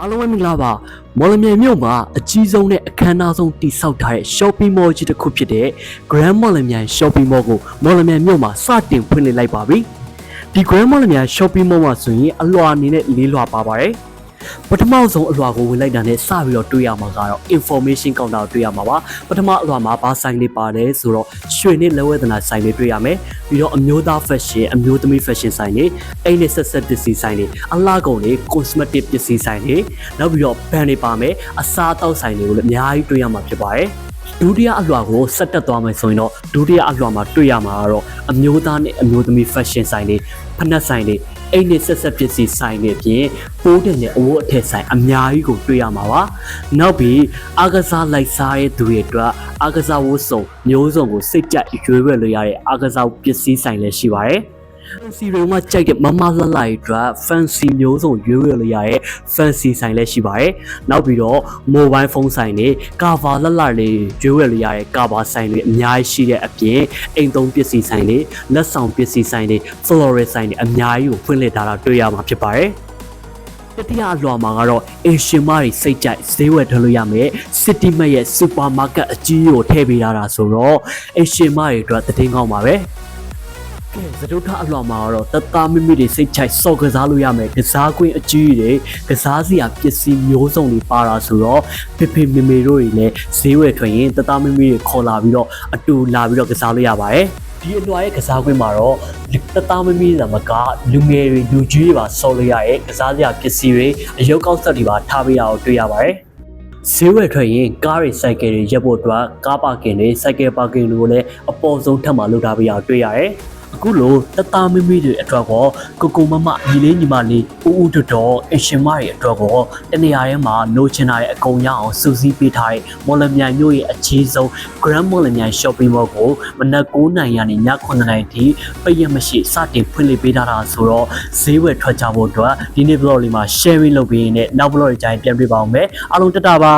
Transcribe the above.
အားလုံးပဲမင်္ဂလာပါမော်လမြိုင်မြို့မှာအကြီးဆုံးနဲ့အခမ်းအနားဆုံးတည်ဆောက်ထားတဲ့ shopping mall ကြီးတစ်ခုဖြစ်တဲ့ Grand မော်လမြိုင် shopping mall ကိုမော်လမြိုင်မြို့မှာစတင်ဖွင့်လှစ်လိုက်ပါပြီဒီ Grand မော်လမြိုင် shopping mall မှာဆိုရင်အလွှာအနေနဲ့လေးလွှာပါပါတယ် ပထမဆုံးအလွှာကိုဝင်လိုက်တာနဲ့စပြီးတော့တွေ့ရမှာကတော့ information counter ကိုတွေ့ရမှာပါပထမအလွှာမှာဘာဆိုင်လေးပါတယ်ဆိုတော့ရွှေနဲ့လက်ဝဲသနာဆိုင်လေးတွေ့ရမယ်ပြီးတော့အမျိုးသား fashion အမျိုးသမီး fashion ဆိုင်တွေအိမ်နဲ့ဆက်ဆက်ပစ္စည်းဆိုင်တွေအလားကုန်တွေ cosmetic ပစ္စည်းဆိုင်တွေနောက်ပြီးတော့ဘန်တွေပါမယ်အစားအသောက်ဆိုင်တွေကိုလည်းအများကြီးတွေ့ရမှာဖြစ်ပါတယ် ဒုတိယအလွှာကိုဆက်တက်သွားမယ်ဆိုရင်တော့ဒုတိယအလွှာမှာတွေ့ရမှာကတော့အမျိုးသားနဲ့အမျိုးသမီး fashion ဆိုင်တွေဖက်နက်ဆိုင်တွေအိမ်နဲ့ဆက်ဆက်ပစ္စည်းဆိုင်တွေအပြင်ပိုးတဲ့နဲ့အဝတ်အထည်ဆိုင်အများကြီးကိုတွေ့ရမှာပါနောက်ပြီးအားကစားလိုက်စားတဲ့သူတွေအတွက်အားကစားဝတ်စုံမျိုးစုံကိုစိတ်ကြိုက်ရွေးဝယ်လို့ရတဲ့အားကစားပစ္စည်းဆိုင်လည်းရှိပါတယ် fancy တွေမှာကြိုက်တဲ့မမလှလှတွေအတွက် fancy မျိုးစုံရွေးဝယ်လို့ရတဲ့ fancy ဆိုင်လည်းရှိပါတယ်။နောက်ပြီးတော့ mobile phone ဆိုင်တွေ cover လှလှတွေရွေးဝယ်လို့ရတဲ့ cover ဆိုင်တွေအများကြီးရှိတဲ့အပြင်အိမ်သုံးပစ္စည်းဆိုင်တွေလက်ဆောင်ပစ္စည်းဆိုင်တွေ floral ဆိုင်တွေအများကြီးကိုဖွင့်လှစ်ထားတာတွေ့ရမှာဖြစ်ပါတယ်။တတိယအလွှာမှာကတော့အင်ရှင်မတွေစိတ်ကြိုက်ဈေးဝယ်ထားလို့ရမယ် City Mart ရဲ့ supermarket အကြီးကိုထည့်ပေးထားတာဆိုတော့အင်ရှင်မတွေအတွက်သတင်ကောင်းပါပဲ။ ကဲသတို့ထအလွှာမှာတော့တသားမိမိတွေစိတ်ချိုက်စော်ကစားလို့ရမယ်ကစားကွင်းအကြီးတွေကစားစရာပစ္စည်းမျိုးစုံတွေပါတာဆိုတော့ဖေဖေမေမေတို့တွေလည်းဈေးဝယ်ထွက်ရင်တသားမိမိတွေခေါ်လာပြီးတော့အတူလာပြီးတော့ကစားလို့ရပါတယ်ဒီအလွှာရဲ့ကစားကွင်းမှာတော့တသားမမီးသာမကလူငယ်တွေလူကြီးတွေပါဆော်လို့ရရဲ့ကစားစရာပစ္စည်းတွေအယုတ်ကောက်ဆက်တွေပါထားပေးရအောင်တွေ့ရပါတယ်ဈေးဝယ်ထွက်ရင်ကားတွေစိုက်ကယ်တွေရပ်ဖို့အတွက်ကားပါကင်တွေစိုက်ကယ်ပါကင်တွေကိုလည်းအပေါ်ဆုံးထပ်မှလုပ်ထားပေးရအောင်တွေ့ရတယ် အခုလိုတသားမမီးတွေအတွက်ကောကိုကိုမမညီလေးညီမလေးဦးဦးတော်တော်အရှင်မတွေအတွက်ကောတနေရာထဲမှာလိုချင်တာရဲ့အကုန်ရအောင်စူးစီးပေးထားတဲ့မော်လမြိုင်မြို့ရဲ့အခြေဆုံး Grand မော်လမြိုင် shopping mall ကိုမနက်9:00နာရီကနေည9:00နာရီထိပိတ်ရမရှိစတင်ဖွင့်လှစ်ပေးထားတာဆိုတော့ဈေးဝယ်ထွက်ကြဖို့အတွက်ဒီနေ့ vlog လေးမှာ sharing လုပ်ပေးရင်းနဲ့နောက် vlog တွေကြိုင်ပြန်တွေ့ပါအောင်မယ်အားလုံးတက်တာပါ